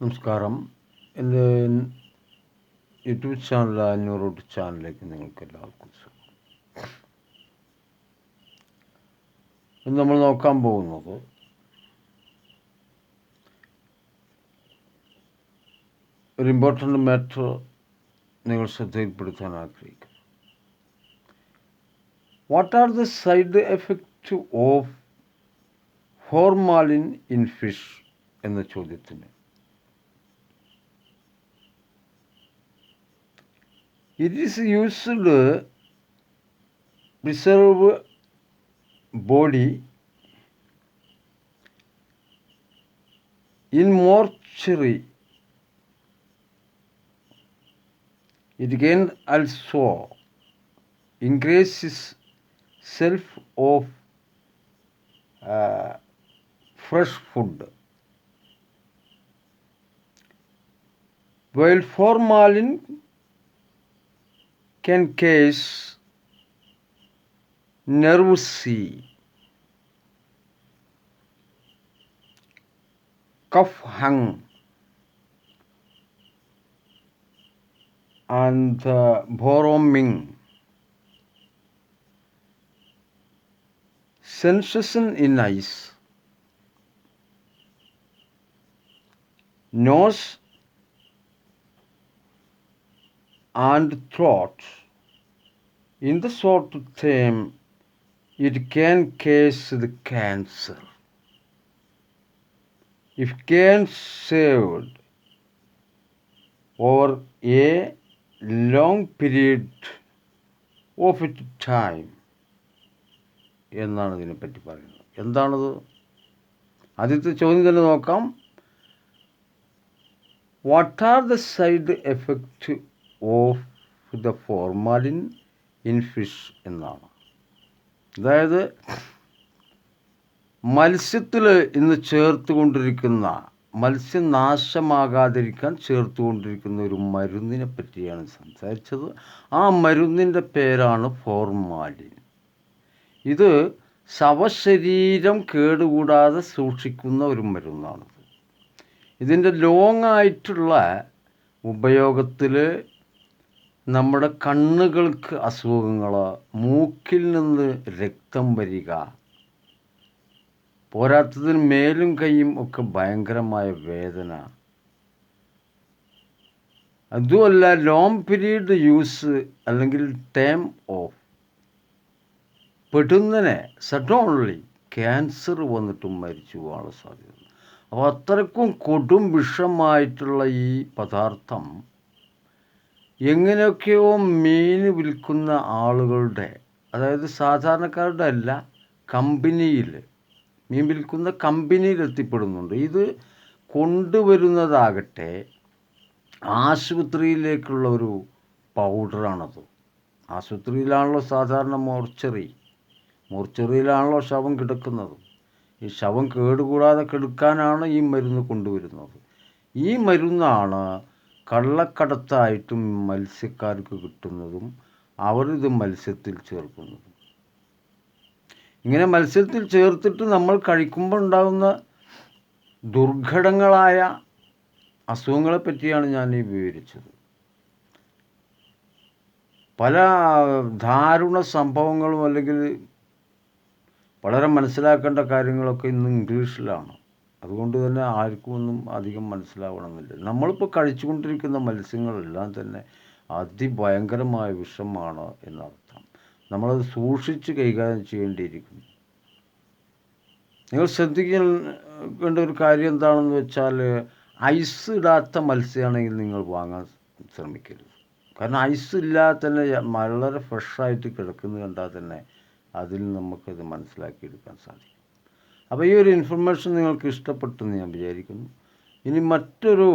നമസ്കാരം എൻ്റെ YouTube channel അഞ്ഞൂറോട്ട് ചാനലിലേക്ക് നിങ്ങൾക്ക് എല്ലാവർക്കും സ്വാഗതം ഇന്ന് നമ്മൾ നോക്കാൻ പോകുന്നത് ഒരു ഇമ്പോർട്ടൻ്റ് മാറ്റർ നിങ്ങൾ ശ്രദ്ധയിൽപ്പെടുത്താൻ ആഗ്രഹിക്കുന്നു what are the side effect of formalin in fish എന്ന ചോദ്യത്തിന് It is used to preserve body in mortuary. It can also increases self of uh, fresh food. While formalin can cause nervousy, cough hung, and uh. Sensation in eyes, nose, and throat. In the short term, it can cause the cancer. If can saved over a long period of it time എന്നാണ് ഇതിനെപ്പറ്റി പറയുന്നത് എന്താണത് ആദ്യത്തെ ചോദ്യം തന്നെ നോക്കാം what are the side effect of the formalin in fish എന്നാണ്. അതായത് മത്സ്യത്തിൽ ഇന്ന് ചേർത്ത് കൊണ്ടിരിക്കുന്ന മത്സ്യം നാശമാകാതിരിക്കാൻ ചേർത്ത് കൊണ്ടിരിക്കുന്ന ഒരു മരുന്നിനെ പറ്റിയാണ് സംസാരിച്ചത്. ആ മരുന്നിന്റെ പേരാണ് ഫോർമാലിൻ. ഇത് ശവശരീരം കേടുകൂടാതെ സൂക്ഷിക്കുന്ന ഒരു മരുന്നാണിത്. ഇതിന്റെ ലോങ് ആയിട്ടുള്ള ഉപയോഗത്തിൽ നമ്മുടെ കണ്ണുകൾക്ക് അസുഖങ്ങൾ മൂക്കിൽ നിന്ന് രക്തം വരിക. പോരാത്തതിന് മേലും കൈയും ഒക്കെ ഭയങ്കരമായ വേദന. അതുമല്ല ലോങ് പീരീഡ് യൂസ് അല്ലെങ്കിൽ ടേം ഓഫ് പെടുന്നനെ സഡോൺലി ക്യാൻസർ വന്നിട്ടും മരിച്ചു പോകാനുള്ള സാധ്യത. അപ്പോൾ അത്രക്കും കൊടും വിഷമായിട്ടുള്ള ഈ പദാർത്ഥം എങ്ങനെയൊക്കെയോ മീൻ വിൽക്കുന്ന ആളുകളുടെ അതായത് സാധാരണക്കാരുടെ അല്ല കമ്പനിയിൽ മീൻ വിൽക്കുന്ന കമ്പനിയിൽ എത്തിപ്പെടുന്നുണ്ട്. ഇത് കൊണ്ടുവരുന്നതാകട്ടെ ആശുപത്രിയിലേക്കുള്ള ഒരു പൗഡറാണത്. ആശുപത്രിയിലാണല്ലോ സാധാരണ മോർച്ചറി. മോർച്ചറിയിലാണല്ലോ ശവം കിടക്കുന്നത്. ഈ ശവം കേടുകൂടാതെ കെടുക്കാനാണ് ഈ മരുന്ന് കൊണ്ടുവരുന്നത്. ഈ മരുന്നാണ് കള്ളക്കടത്തായിട്ടും മത്സ്യക്കാർക്ക് കിട്ടുന്നതും അവരിത് മത്സ്യത്തിൽ ചേർക്കുന്നതും. ഇങ്ങനെ മത്സ്യത്തിൽ ചേർത്തിട്ട് നമ്മൾ കഴിക്കുമ്പോൾ ഉണ്ടാകുന്ന ദുർഘടങ്ങളായ അസുഖങ്ങളെ പറ്റിയാണ് ഞാൻ ഈ വിവരിച്ചത്. പല ദാരുണ സംഭവങ്ങളും അല്ലെങ്കിൽ വളരെ മനസ്സിലാക്കേണ്ട കാര്യങ്ങളൊക്കെ ഇന്ന് ഇംഗ്ലീഷിലാണ്. അതുകൊണ്ട് തന്നെ ആർക്കും ഒന്നും അധികം മനസ്സിലാവണമെന്നില്ല. നമ്മളിപ്പോൾ കഴിച്ചുകൊണ്ടിരിക്കുന്ന മത്സ്യങ്ങളെല്ലാം തന്നെ അതിഭയങ്കരമായ വിഷമാണ് എന്നർത്ഥം. നമ്മളത് സൂക്ഷിച്ച് കൈകാര്യം ചെയ്യേണ്ടിയിരിക്കുന്നു. നിങ്ങൾ ശ്രദ്ധിക്കേണ്ട ഒരു കാര്യം എന്താണെന്ന് വെച്ചാൽ ഐസ് ഇടാത്ത മത്സ്യമാണെങ്കിൽ നിങ്ങൾ വാങ്ങാൻ ശ്രമിക്കരുത്. കാരണം ഐസ് ഇല്ലാതെ തന്നെ വളരെ ഫ്രഷായിട്ട് കിടക്കുന്നത് കണ്ടാൽ തന്നെ അതിൽ നമുക്കത് മനസ്സിലാക്കിയെടുക്കാൻ സാധിക്കും. അപ്പോൾ ഈ ഒരു ഇൻഫർമേഷൻ നിങ്ങൾക്ക് ഇഷ്ടപ്പെട്ടെന്ന് ഞാൻ വിചാരിക്കുന്നു. ഇനി മറ്റൊരു